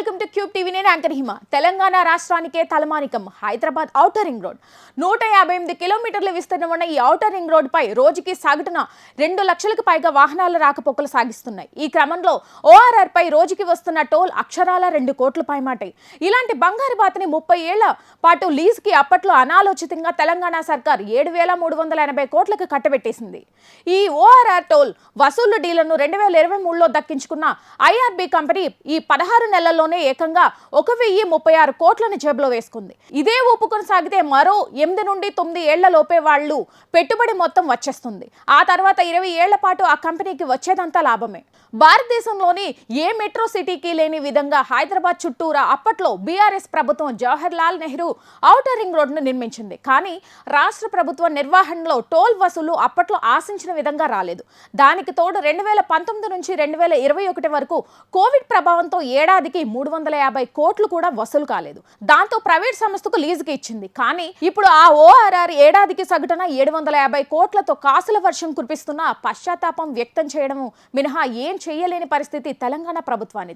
Welcome to cube TV. నేను anchor Hima. Telangana రాష్ట్రానికే తలమానికం హైదరాబాద్ ఔటర్ రింగ్ రోడ్. నూట యాభై ఎనిమిది కిలోమీటర్ల విస్తీర్ణం ఉన్న ఈ ఔటర్ రింగ్ రోడ్ పై రోజుకి సాగుటున రెండు లక్షలకు పైగా వాహనాల రాకపోకలు సాగిస్తున్నాయి. ఈ క్రమంలో ఓఆర్ఆర్పై రోజుకి వస్తున్న టోల్ అక్షరాల రెండు కోట్ల పైమాటాయి ఇలాంటి బంగారు బాతని ముప్పై ఏళ్ళ పాటు లీజుకి అప్పట్లో అనాలోచితంగా తెలంగాణ సర్కార్ ఏడు వేల మూడు వందల ఎనభై కోట్లకు కట్టబెట్టేసింది. ఈ ఓఆర్ఆర్ టోల్ వసూలు డీలను రెండు వేల ఇరవై మూడులో దక్కించుకున్న ఐఆర్బి కంపెనీ ఈ పదహారు నెలల్లో నెలల్లోనే ఏకంగా ఒక వెయ్యి ముప్పై ఆరు కోట్లను జేబులో వేసుకుంది. ఇదే ఊపు కొనసాగితే మరో ఎనిమిది నుండి తొమ్మిది ఏళ్ళ లోపే వాళ్ళు పెట్టుబడి మొత్తం వచ్చేస్తుంది. ఆ తర్వాత ఇరవై ఏళ్ళ పాటు ఆ కంపెనీకి వచ్చేదంతా లాభమే. భారతదేశంలోని ఏ మెట్రో సిటీకి లేని విధంగా హైదరాబాద్ చుట్టూరా అప్పట్లో బీఆర్ఎస్ ప్రభుత్వం జవహర్ లాల్ నెహ్రూ ఔటర్ రింగ్ రోడ్ను నిర్మించింది. కానీ రాష్ట్ర ప్రభుత్వ నిర్వహణలో టోల్ వసూలు అప్పట్లో ఆశించిన విధంగా రాలేదు. దానికి తోడు రెండు వేల పంతొమ్మిది నుంచి రెండు వేల ఇరవై ఒకటి వరకు కోవిడ్ ప్రభావంతో ఏడాదికి మూడు వందల యాభై కోట్లు కూడా వసూలు కాలేదు. దాంతో ప్రైవేట్ సంస్థకు లీజుకి ఇచ్చింది. కానీ ఇప్పుడు ఆ ఓఆర్ఆర్ ఏడాదికి సగటున ఏడు వందల యాభై కోట్లతో కాసుల వర్షం కురిపిస్తున్న పశ్చాత్తాపం వ్యక్తం చేయడము మినహా ఏం చేయలేని పరిస్థితి తెలంగాణ ప్రభుత్వాన్ని